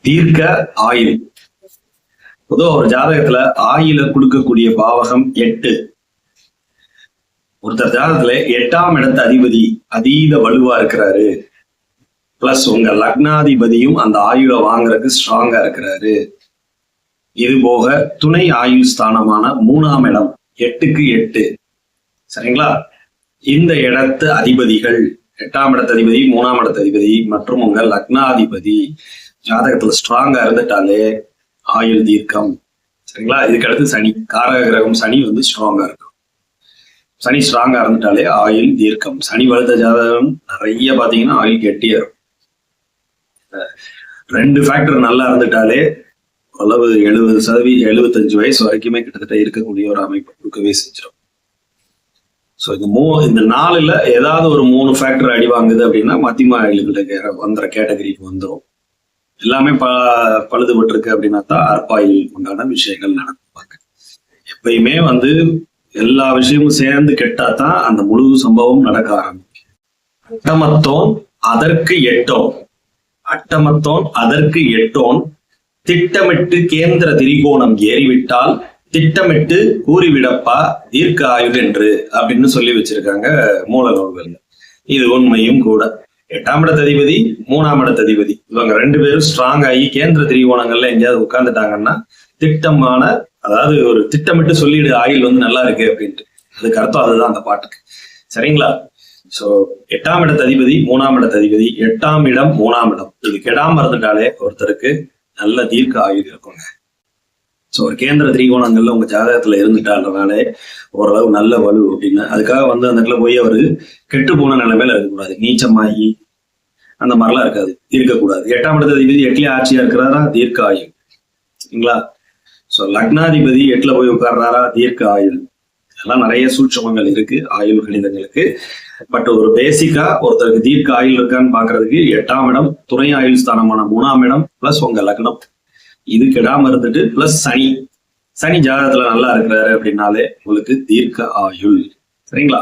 தீர்க்க ஆயுள். பொதுவா ஒரு ஜாதகத்துல ஆயில கொடுக்கக்கூடிய பாவகம் எட்டு. ஒருத்தர் ஜாதகத்துல எட்டாம் இடத்து அதிபதி அதீத வலுவா இருக்கிறாரு. பிளஸ் உங்க லக்னாதிபதியும் அந்த ஆயுள வாங்குறதுக்கு ஸ்ட்ராங்கா இருக்கிறாரு. இது போக துணை ஆயுள் ஸ்தானமான மூணாம் இடம் எட்டுக்கு எட்டு. சரிங்களா? இந்த இடத்து அதிபதிகள் எட்டாம் இடத்து அதிபதி மூணாம் இடத்து அதிபதி மற்றும் உங்க லக்னாதிபதி. ஜாதகத்துல ஸ்ட்ராங்கா இருந்துட்டாலே ஆயுள் தீர்க்கம். சரிங்களா? இதுக்கு அடுத்து சனி. காரக கிரகம் சனி வந்து ஸ்ட்ராங்கா இருக்கும். சனி ஸ்ட்ராங்கா இருந்துட்டாலே ஆயுள் தீர்க்கம். சனி வளர்த்த ஜாதகம் நிறைய பாத்தீங்கன்னா ஆயுள் கெட்டியா இருக்கும். ரெண்டு ஃபேக்டர் நல்லா இருந்துட்டாலே அளவு எழுபது சதவீதம் எழுபத்தஞ்சு வயசு வரைக்குமே கிட்டத்தட்ட இருக்கக்கூடிய ஒரு அமைப்பு கொடுக்கவே செஞ்சிடும் ஸோ இந்த மூ இந்த நாளில் ஏதாவது ஒரு மூணு ஃபேக்டர் அடி வாங்குது அப்படின்னா மத்தியமா ஆயுள்கிட்ட வந்துற கேட்டகரிக்கு வந்துடும் எல்லாமே ப பழுதுபட்டிருக்கு அப்படின்னா தான் அற்பாயில் உண்டான விஷயங்கள் நடந்துப்பாங்க எப்பயுமே வந்து எல்லா விஷயமும் சேர்ந்து கெட்டா தான் அந்த முழு சம்பவம் நடக்க ஆரம்பிக்கும். அட்டமத்தோன் அதற்கு எட்டோன். அட்டமத்தோன் அதற்கு எட்டோன். திட்டமிட்டு கேந்திர திரிகோணம் ஏறிவிட்டால் திட்டமிட்டு கூறிவிடப்பா தீர்க்க ஆயுள் என்று அப்படின்னு சொல்லி வச்சிருக்காங்க மூல நூல்கள் இது உண்மையும் கூட. எட்டாம் இடத்து அதிபதி மூணாம் இடத்து அதிபதி இவங்க ரெண்டு பேரும் ஸ்ட்ராங் ஆகி கேந்திர திரிகோணங்கள்ல எங்கேயாவது உட்கார்ந்துட்டாங்கன்னா திட்டமான அதாவது ஒரு திட்டமிட்டு சொல்லிடு ஆயுள் வந்து நல்லா இருக்கு அப்படின்ட்டு. அதுக்கு அர்த்தம் அதுதான் அந்த பாட்டுக்கு. சரிங்களா? சோ எட்டாம் இடத்து அதிபதி மூணாம் இடத்து அதிபதி எட்டாம் இடம் மூணாம் இடம். இது கெடாம இருந்துட்டாலே ஒருத்தருக்கு நல்ல தீர்க்க ஆயுள் இருக்குங்க. ஸோ ஒரு கேந்திர திரிகோணங்கள்ல உங்க ஜாதகத்துல இருந்துட்டான்றனாலே ஓரளவு நல்ல வலு அப்படின்னு. அதுக்காக வந்து அந்த இடத்துல போய் அவரு கெட்டு போன நிலைமையில இருக்கக்கூடாது. நீச்சமாகி அந்த மாதிரிலாம் இருக்காது. இருக்கக்கூடாது. எட்டாம் இடத்து அதிபதி ஆட்சியா இருக்கிறாரா? தீர்க்க ஆயுள் சரிங்களா ஸோ லக்னாதிபதி எட்டுல போய் உட்கார்றாரா? தீர்க்க ஆயுள் இதெல்லாம் நிறைய சூட்சமங்கள் இருக்கு. ஆயுள் கணிதங்களுக்கு. பட் ஒரு பேசிக்கா ஒருத்தருக்கு தீர்க்க ஆயுள் இருக்கான்னு பாக்குறதுக்கு எட்டாம் இடம் துணை ஆயுள் ஸ்தானமான மூணாம் இடம் பிளஸ் உங்க லக்னம். இது கெடாம இருந்துட்டு பிளஸ் சனி. சனி ஜாதகத்துல நல்லா இருக்கிறாரு அப்படின்னாலே உங்களுக்கு தீர்க்க ஆயுள். சரிங்களா?